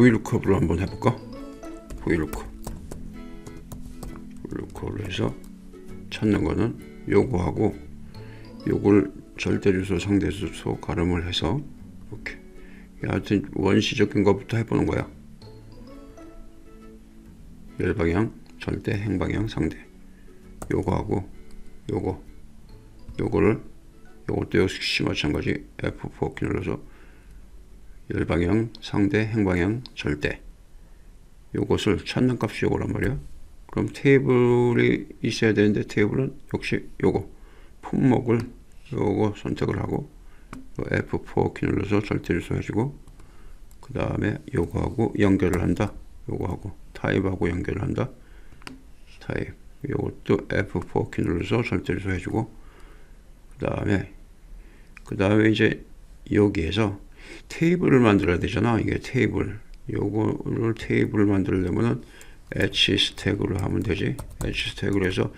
Vlookup으로 한번 해볼까? Vlookup. Vlookup으로 해서 찾는 거는 요거하고 요걸 절대주소, 상대주소 가름을 해서 이렇게 하여튼 원시적인 것부터 해보는 거야. 열방향, 절대, 행방향, 상대. 요거하고 요거 요거를 요것도 역시 마찬가지 F4 키 눌러서 열방향, 상대, 행방향, 절대. 요것을 찾는 값이 요거란 말이야. 그럼 테이블이 있어야 되는데 테이블은 역시 요거. 품목을 요거 선택을 하고 F4 키 눌러서 절대주소 해주고 그 다음에 요거하고 연결을 한다. 요거하고 타입하고 연결을 한다. 타입. 요것도 F4 키 눌러서 절대주소 해주고 그 다음에 그 다음에 이제 여기에서 테이블을 만들어야 되잖아. 이게 테이블. 요거를 테이블을 만들려면은 h 스택으로 하면 되지. h 스택으로 해서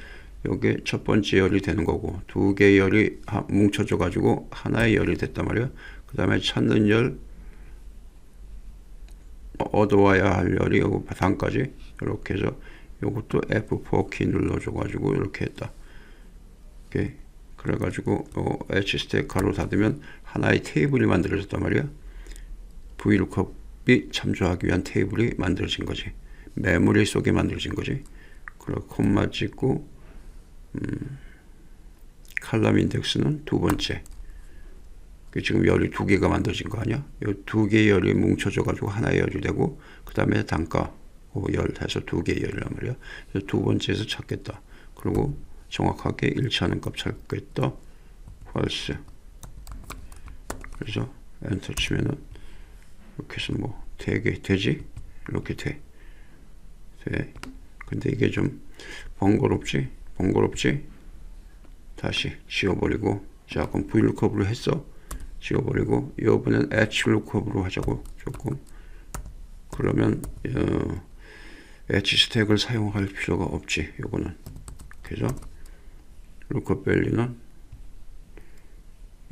요게 첫 번째 열이 되는 거고 두 개의 열이 하- 뭉쳐져 가지고 하나의 열이 됐단 말이야. 그 다음에 찾는 열 어, 얻어와야 할 열이 요거 바탕까지 이렇게 해서 요것도 F4 키 눌러줘 가지고 이렇게 했다. 이렇게 그래가지고 어, H 스택 가로 닫으면 하나의 테이블이 만들어졌단 말이야. Vlookup 이 참조하기 위한 테이블이 만들어진 거지. 메모리 속에 만들어진 거지. 그리고 콤마 찍고 음, 칼럼 인덱스는 두 번째. 그 지금 열이 두 개가 만들어진 거 아니야? 이 두 개의 열이 뭉쳐져 가지고 하나의 열이 되고 그 다음에 단가 어, 열 해서 두 개의 열이란 말이야. 그래서 두 번째에서 찾겠다. 그리고 정확하게 일치하는 값 찾겠다. false. 그래서 엔터 치면은 이렇게 해서 뭐 되게 되지? 이렇게 돼. 돼. 근데 이게 좀 번거롭지? 번거롭지? 다시 지워버리고 자 그럼 Vlookup으로 했어. 지워버리고 이번엔 HLOOKUP으로 하자고 조금 그러면 어, H 스택을 사용할 필요가 없지 요거는 그죠? lookup value는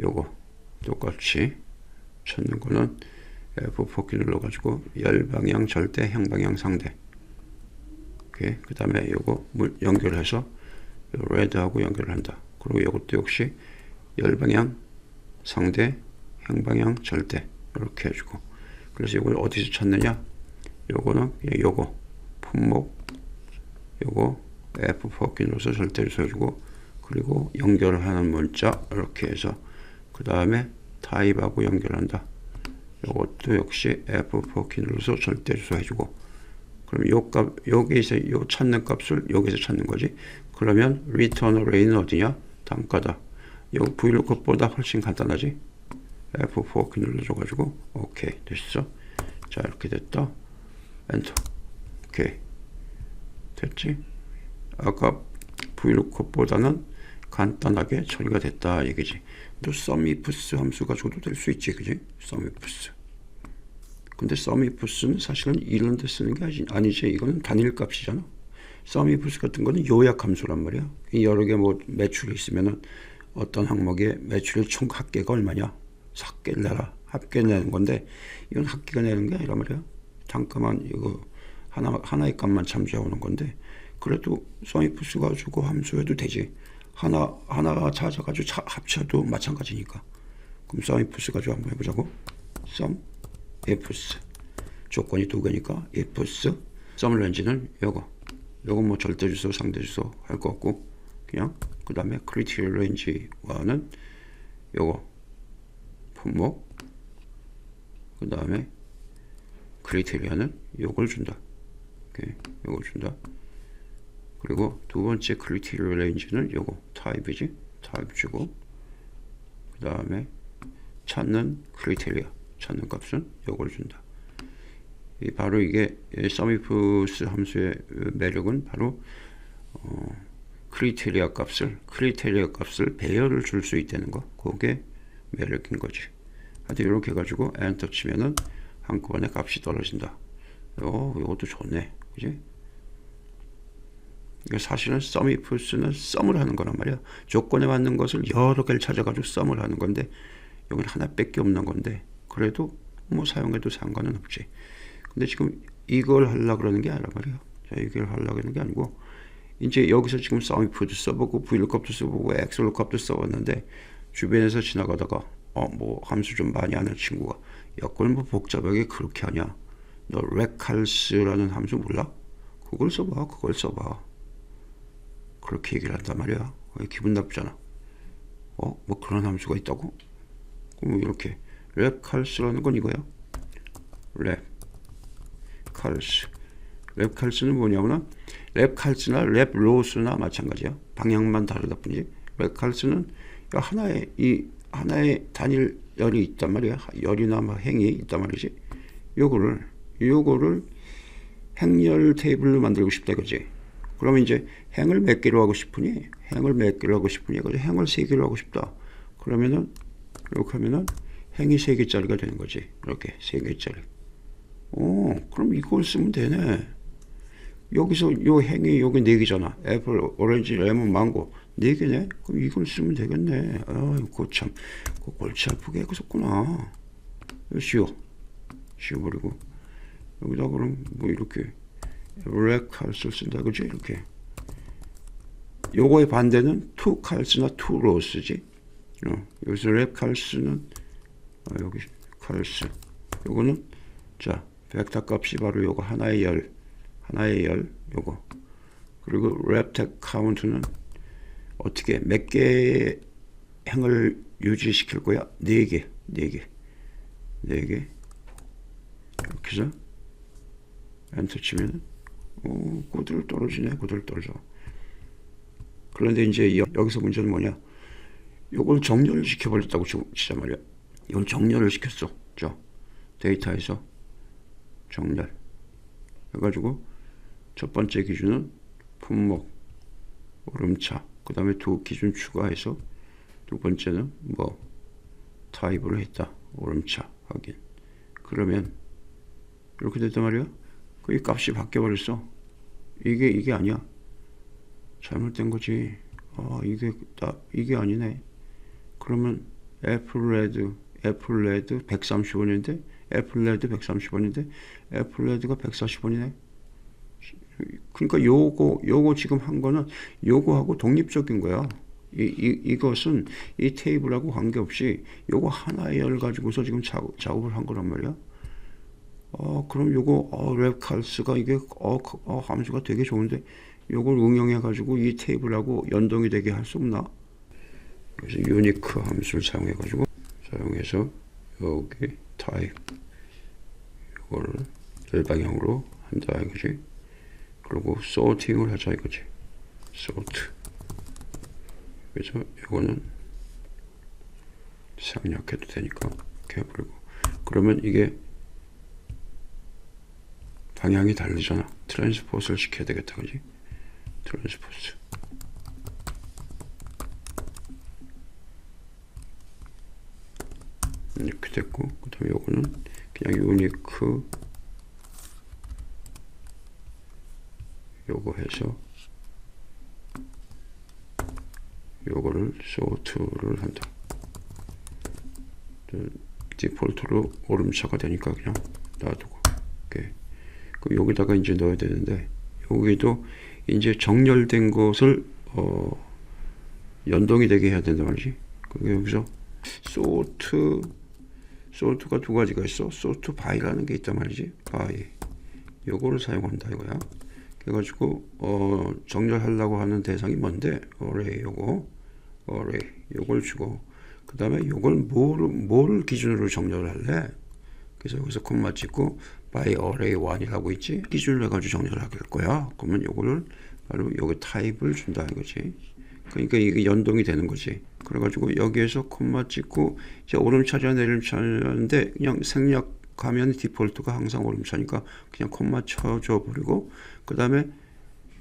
요거 똑같이 찾는 거는 F4 키 눌러가지고 열방향 절대 행방향 상대 그 다음에 요거 물- 연결해서 요 red하고 연결을 한다. 그리고 요것도 역시 열방향 상대 행방향 절대 이렇게 해주고. 그래서 이걸 어디서 찾느냐? 요거는 요거 품목 요거 F4 키 눌러서 절대를 써주고 그리고 연결을 하는 문자 이렇게 해서 그 다음에 타입하고 연결한다. 이것도 역시 F4 키 눌러서 절대 주소 해주고 그럼 요 값, 여기서 요 찾는 값을 여기서 찾는 거지. 그러면 return array는 어디냐? 단가다. 요 Vlookup보다 훨씬 간단하지. F4 키 눌러줘가지고 오케이 됐어. 자 이렇게 됐다. 엔터. 오케이 됐지. 아까 Vlookup보다는 간단하게 처리가 됐다 얘기지. 또 sumifs 함수가 줘도 될 수 있지, 그지? sumifs. 근데 sumifs는 사실은 이런 데 쓰는 게 아니- 아니지. 이거는 단일 값이잖아. sumifs 같은 거는 요약 함수란 말이야. 이 여러 개 뭐 매출이 있으면은 어떤 항목에 매출의 총 합계가 얼마냐? 합계를 내라. 합계 내는 건데 이건 합계가 내는 게 아니란 말이야. 단가만 이거 하나 하나의 값만 참조하는 건데 그래도 sumifs가 주고 함수해도 되지. 하나 하나가 찾아가지고 차- 합쳐도 마찬가지니까. 그럼 sumifs 가지고 한번 해보자고. sumifs 조건이 두 개니까 ifs sumrange는 요거. 요건 뭐 절대 주소, 상대 주소 할 거 없고 그냥 그 다음에 critical range와는 요거 품목 그 다음에 크리테리아는 요걸 준다. 오케이. 요걸 준다. 그리고 두 번째 크리테리아 레인지는 요거 타입이지. 타입 주고 그 다음에 찾는 크리테리아 찾는 값은 요걸 준다. 이 바로 이게 서미프스 함수의 매력은 바로 어, 크리테리아 값을 크리테리아 값을 배열을 줄 수 있다는 거. 그게 매력인 거지. 하여튼 이렇게 해가지고 엔터 치면은 한꺼번에 값이 떨어진다. 어, 이것도 좋네. 그지? 사실은 sumifs는 썸을 하는 거란 말이야. 조건에 맞는 것을 여러 개를 찾아가지고 썸을 하는 건데 여기는 하나밖에 없는 건데 그래도 뭐 사용해도 상관은 없지. 근데 지금 이걸 하려 그러는 게 아니란 말이야. 자, 이걸 하려 그러는 게 아니고 이제 여기서 지금 사미푸드 써보고 브이룩값도 써보고 엑셀룩값도 써봤는데 주변에서 지나가다가 어 뭐 함수 좀 많이 아는 친구가 야 그걸 뭐 복잡하게 그렇게 하냐 너 레칼스라는 함수 몰라? 그걸 써봐 그걸 써봐 그렇게 얘기를 한단 말이야 왜 기분 나쁘잖아 어 뭐 그런 함수가 있다고? 그럼 이렇게 랩 칼스라는 건 이거야 랩 칼스 랩 칼스는 뭐냐면은 랩 칼스나 랩 로스나 마찬가지야. 방향만 다르다 뿐이지. 랩 칼스는 하나의 이 하나의 단일 열이 있단 말이야. 열이나 뭐 행이 있단 말이지. 요거를 요거를 행열 테이블로 만들고 싶다 그지. 그러면 이제 행을 몇 개로 하고 싶으니 행을 몇 개로 하고 싶으니 그래서 행을 세 개로 하고 싶다. 그러면은 이렇게 하면은 행이 세 개짜리가 되는 거지. 이렇게 세 개짜리. 오, 그럼 이걸 쓰면 되네. 여기서 요 행이 여기 네 개잖아. 애플, 오렌지, 레몬, 망고 네 개네. 그럼 이걸 쓰면 되겠네. 아, 이거 참, 그 골치 아프게 했었구나. 쉬워, 쉬워버리고 여기다 그럼 뭐 이렇게 렉 칼스를 쓴다 그지 이렇게. 요거의 반대는 투 칼스나 투 로스지. 어, 여기서 렉 칼스는 아, 여기 칼스. 요거는 자 벡터 값이 바로 요거 하나의 열. 하나의 열 요거 그리고 랩텍 카운트는 어떻게 몇 개의 행을 유지시킬 거야? 네 개, 네 개, 네 개. 이렇게 해서 엔터 치면 오, 그대로 떨어지네, 그대로 떨어져. 그런데 이제 여, 여기서 문제는 뭐냐? 요걸 정렬을 시켜버렸다고 치자 말이야. 이걸 정렬을 시켰어. 저 데이터에서 정렬. 해가지고 첫 번째 기준은 품목, 오름차, 그 다음에 두 기준 추가해서 두 번째는 뭐 타입으로 했다. 오름차 확인. 그러면 이렇게 됐단 말이야. 그 이 값이 바뀌어 버렸어. 이게 이게 아니야. 잘못된 거지. 아 이게 나 이게 아니네. 그러면 애플레드 애플레드 130원인데 애플레드 130원인데 애플레드가 140원이네. 그러니까 요거 요거 지금 한 거는 요거하고 독립적인 거야. 이, 이 이것은 이 테이블하고 관계없이 요거 하나의 열 가지고서 지금 작업, 작업을 한 거란 말이야. 어 그럼 요거 어, 랩칼스가 이게 어, 어 함수가 되게 좋은데 요걸 응용해 가지고 이 테이블하고 연동이 되게 할 수 없나? 그래서 유니크 함수를 사용해 가지고 사용해서 여기 타입 이거를 열방향으로 한다 이거지. 그리고 소팅을 하자 이거지. 소트. 그래서 이거는 생략해도 되니까 이렇게 해버리고 그러면 이게 방향이 다르잖아. 트랜스포스를 시켜야 되겠다, 그지? 트랜스포스. 이렇게 됐고, 그 다음에 요거는 그냥 유니크 요거 해서 요거를 소트를 한다. 디폴트로 오름차가 되니까 그냥 놔두고 그 여기다가 이제 넣어야 되는데 여기도 이제 정렬된 것을 어 연동이 되게 해야 된단 말이지. 그게 여기서 소트 소트가 두 가지가 있어. 소트 바이라는 게 있단 말이지. 바이. 요거를 사용한다 이거야. 그래가지고 어 정렬하려고 하는 대상이 뭔데? 어레이 요거 어레이 요걸 주고 그 다음에 요걸 뭘, 뭘 기준으로 정렬을 할래? 그래서 여기서 콤마 찍고 by array 1이라고 있지? 기준을 해가지고 정렬을 할 거야. 그러면 요거를 바로 여기 타입을 준다 이거지. 그러니까 이게 연동이 되는 거지. 그래가지고 여기에서 콤마 찍고 이제 오름차냐 내림차냐인데 그냥 생략하면 디폴트가 항상 오름차니까 그냥 콤마 쳐줘 버리고 그 다음에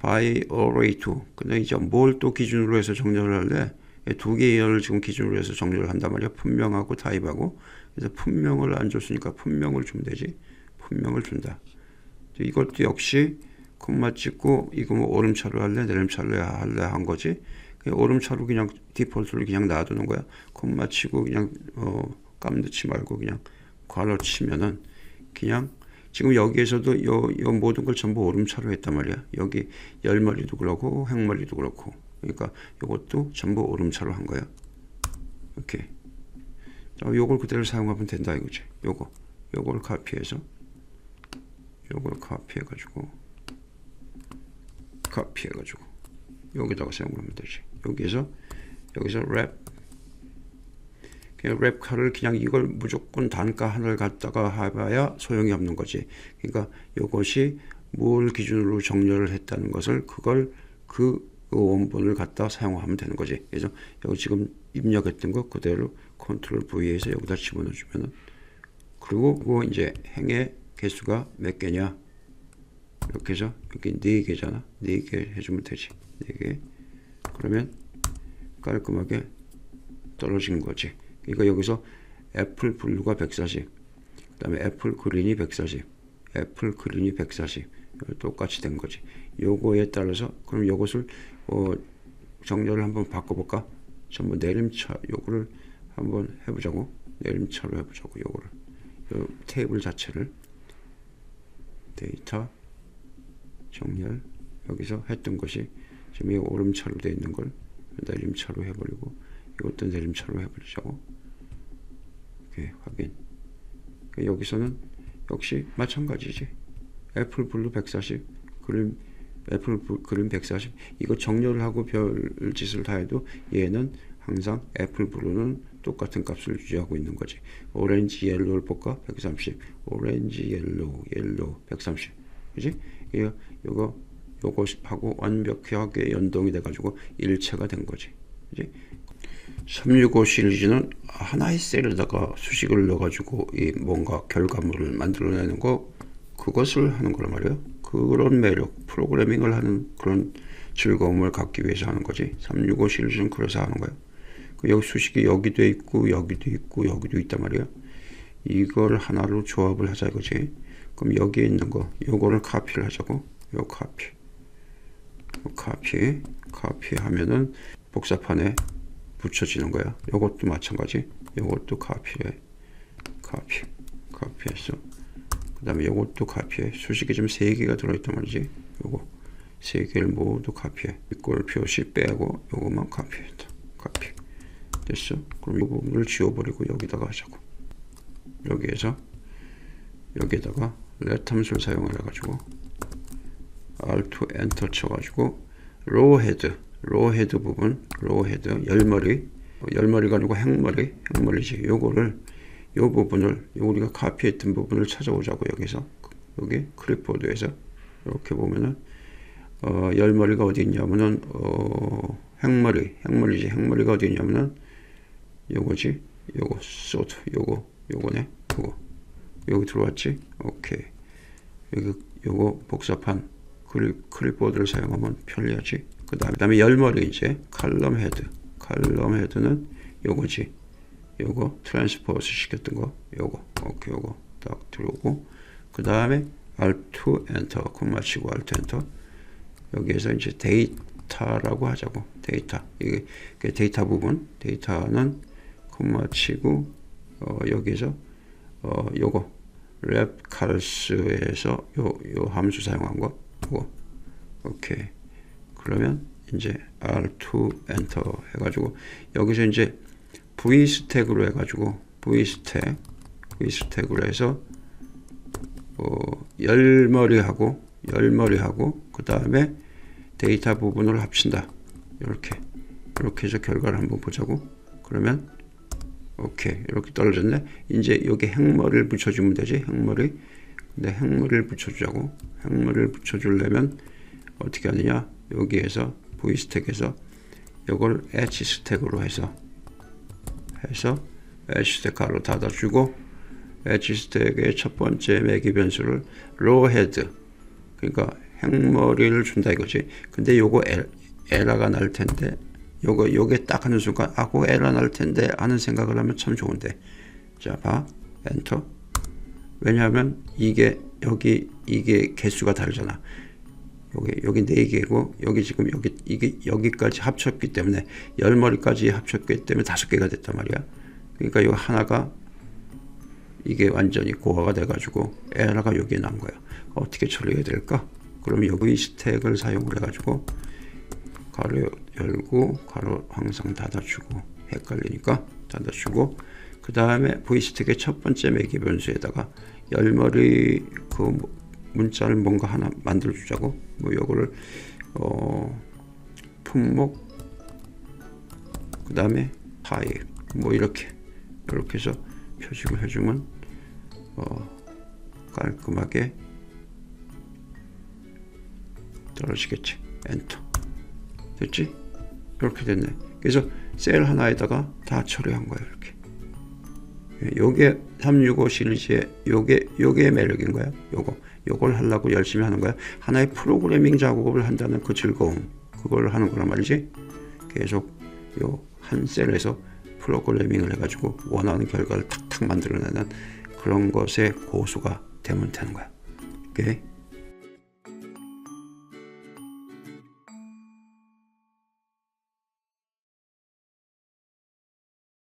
by array 2 근데 이제 뭘 또 기준으로 해서 정렬을 할래? 두 개의 열을 지금 기준으로 해서 정렬을 한단 말이야. 품명하고 타입하고 그래서 품명을 안 줬으니까 품명을 주면 되지 품명을 준다 이것도 역시 콤마 찍고 이거 뭐 오름차로 할래 내림차로 할래 한 거지 오름차로 그냥 디폴트로 그냥 놔두는 거야 콤마 치고 그냥 어, 감 넣지 말고 그냥 괄호 치면은 그냥 지금 여기에서도 요, 요 모든 걸 전부 오름차로 했단 말이야. 여기 열머리도 그렇고 행머리도 그렇고. 그러니까 요것도 전부 오름차로 한 거야. 이렇게. 자, 요걸 그대로 사용하면 된다 이거지. 요거. 요걸 카피해서 요걸 카피해 가지고 카피해 가지고 여기다가 사용하면 되지. 여기에서 여기서 랩 그냥 랩 칼을 그냥 이걸 무조건 단가 하나를 갖다가 해봐야 소용이 없는 거지. 그러니까 이것이 뭘 기준으로 정렬을 했다는 것을 그걸 그 원본을 갖다 사용하면 되는 거지. 그래서 여기 지금 입력했던 거 그대로 컨트롤 V에서 여기다 집어넣어 주면은 그리고 그거 이제 행의 개수가 몇 개냐 이렇게 해서 여기 네 개잖아. 네개 해주면 되지. 네 개. 그러면 깔끔하게 떨어진 거지. 그러니까 여기서 애플 블루가 140, 그 다음에 애플 그린이 140, 애플 그린이 140 똑같이 된 거지. 요거에 따라서 그럼 요것을 어, 정렬을 한번 바꿔볼까? 전부 내림차 요거를 한번 해보자고. 내림차로 해보자고 요거를. 요 테이블 자체를. 데이터 정렬. 여기서 했던 것이 지금 이 오름차로 되어 있는 걸 내림차로 해버리고 이것도 내림차로 해버리자고. 이렇게 확인. 여기서는 역시 마찬가지지. 애플 블루 140 그림 애플 블- 그림 140 이거 정렬을 하고 별 짓을 다 해도 얘는 항상 애플 블루는 똑같은 값을 유지하고 있는 거지. 오렌지 옐로우를 볼까? 130 오렌지 옐로우 옐로우 130 그지? 이거 요거 요것하고 완벽하게 연동이 돼 가지고 일체가 된 거지. 그지? 365 시리즈는 하나의 셀에다가 수식을 넣어 가지고 이 뭔가 결과물을 만들어내는 거 그것을 하는 거란 말이에요. 그런 매력, 프로그래밍을 하는 그런 즐거움을 갖기 위해서 하는 거지. 365 시리즈는 그래서 하는 거예요. 그 여기 수식이 여기도 있고 여기도 있고 여기도 있단 말이에요. 이걸 하나로 조합을 하자 이거지. 그럼 여기에 있는 거, 요거를 카피를 하자고. 요 카피. 요 카피, 카피 하면은 복사판에 붙여지는 거야. 요것도 마찬가지. 요것도 카피해. 카피. 카피했어. 그 다음에 요것도 카피해. 수식이 지금 세 개가 들어있단 말이지. 요거. 세 개를 모두 카피해. 이꼴 표시 빼고 요것만 카피했다. 카피. 됐어. 그럼 이 부분을 지워버리고 여기다가 하자고. 여기에서 여기에다가 let 함수를 사용해 가지고 Alt 엔터 쳐가지고 로우 헤드 로우 헤드 부분 로우 헤드 열머리 어, 열머리가 아니고 행머리 행머리지 요거를 요 부분을 요 우리가 카피했던 부분을 찾아오자고 여기서 여기 클립보드에서 이렇게 보면은 어, 열머리가 어디 있냐면은 어, 행머리 행머리지 행머리가 어디 있냐면은 요거지 요거 소드 요거 요거네 요거 여기 들어왔지 오케이 여기 요거 복사판 클립, 클립보드를 사용하면 편리하지. 그 다음에 열머리 이제 칼럼 헤드. 칼럼 헤드는 요거지. 요거 트랜스포스 시켰던 거. 요거. 오케이 요거 딱 들어오고 그 다음에 Alt 엔터 콤마 치고 Alt 엔터 여기에서 이제 데이터라고 하자고. 데이터. 이게 데이터 부분. 데이터는 콤마 치고 어, 여기에서 어, 요거 랩 칼스에서 요, 요 함수 사용한 거고 오케이 그러면 이제 R2 엔터 해가지고 여기서 이제 V 스택으로 해가지고 V 스택 V 스택으로 해서 어, 열머리하고 열머리하고 그 다음에 데이터 부분을 합친다. 이렇게. 이렇게 해서 결과를 한번 보자고. 그러면 오케이. 이렇게 떨어졌네. 이제 여기 행머리를 붙여주면 되지. 행머리. 근데 행머리를 붙여주자고. 행머리를 붙여주려면 어떻게 하느냐? 여기에서 V 스택에서 이걸 H 스택으로 해서 해서 H 스택 가로 닫아주고 H 스택의 첫 번째 매기 변수를 로우 헤드 그러니까 행머리를 준다 이거지. 근데 요거 에, 에러가 날 텐데 요거 요게 딱 하는 순간 아고 에러 날 텐데 하는 생각을 하면 참 좋은데. 자 봐. 엔터. 왜냐하면 이게 여기 이게 개수가 다르잖아. 여기 여기 네 개고 여기 지금 여기 이게 여기까지 합쳤기 때문에 열 머리까지 합쳤기 때문에 다섯 개가 됐단 말이야. 그러니까 이 하나가 이게 완전히 고화가 돼가지고 에러가 여기에 난 거야. 어떻게 처리해야 될까? 그럼 여기 스택을 사용을 해가지고 가로 열고 가로 항상 닫아주고 헷갈리니까 닫아주고 그 다음에 V스택의 첫 번째 매개 변수에다가 열머리 그 문자를 뭔가 하나 만들어 주자고? 뭐 요거를 어 품목 그 다음에 파일. 뭐 이렇게. 이렇게 해서 표식을 해주면 어 깔끔하게 떨어지겠지. 엔터. 됐지? 이렇게 됐네. 그래서 셀 하나에다가 다 처리한 거야 이렇게. 예, 요게 365 시리즈의 요게 요게 매력인 거야. 요거. 요걸 하려고 열심히 하는 거야. 하나의 프로그래밍 작업을 한다는 그 즐거움. 그걸 하는 거란 말이지. 계속 요 한 셀에서 프로그래밍을 해가지고 원하는 결과를 탁탁 만들어내는 그런 것의 고수가 되면 되는 거야. 오케이